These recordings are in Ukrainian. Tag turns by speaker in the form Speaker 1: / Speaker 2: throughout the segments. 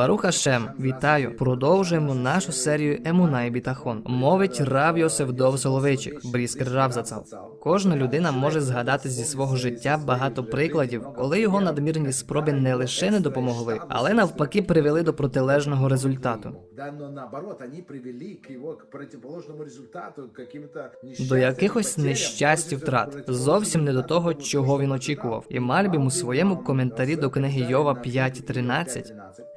Speaker 1: Баруха Хашем, вітаю! Продовжуємо нашу серію Емунай Бітахон. Мовить Рав Йосиф Дов Соловейчик, Бріскер Рав Зацал. Кожна людина може згадати зі свого життя багато прикладів, коли його надмірні спроби не лише не допомогли, але навпаки привели до протилежного результату. До якихось і втрат, зовсім не до того, чого він очікував. І. Мальбім у своєму коментарі до книги Йова 5.13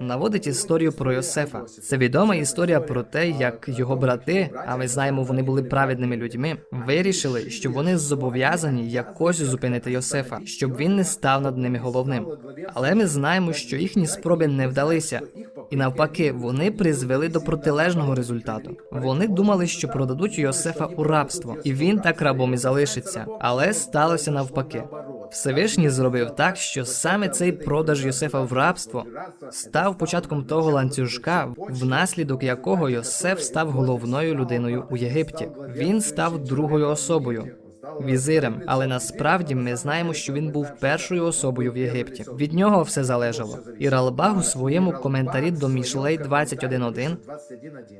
Speaker 1: наводить історію про Йосефа. Це відома історія про те, як його брати, а ми знаємо, вони були праведними людьми, вирішили, що вони зобов'язані якось зупинити Йосефа, щоб він не став над ними головним. Але ми знаємо, що їхні спроби не вдалися. І навпаки, вони призвели до протилежного результату. Вони думали, що продадуть Йосефа у рабство, і він так рабом і залишиться. Але сталося навпаки. Всевишній зробив так, що саме цей продаж Йосефа в рабство став початком того ланцюжка, внаслідок якого Йосеф став головною людиною у Єгипті. Він став другою особою Візирем, але насправді ми знаємо, що він був першою особою в Єгипті. Від нього все залежало. І Ралбаг у своєму коментарі до Мішлей 21.1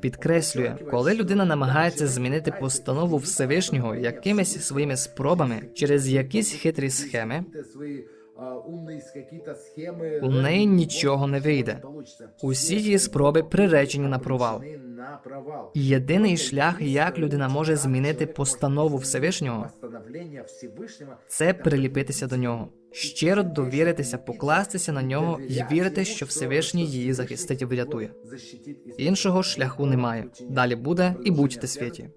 Speaker 1: підкреслює, коли людина намагається змінити постанову Всевишнього якимись своїми спробами через якісь хитрі схеми,
Speaker 2: Какие-то свои, а, умные какие-то схемы,
Speaker 1: у неї нічого не вийде.
Speaker 2: получится.
Speaker 1: Усі її спроби приречені на провал.
Speaker 2: Обречены на провал.
Speaker 1: І єдиний шлях, як людина може змінити постанову Всевишнього,
Speaker 2: Постановление Всевышнего
Speaker 1: це приліпитися до нього, щиро довіритися, покластися на нього і вірити, що Всевишній її захистить і врятує. Іншого шляху немає. Далі буде і будьте святі.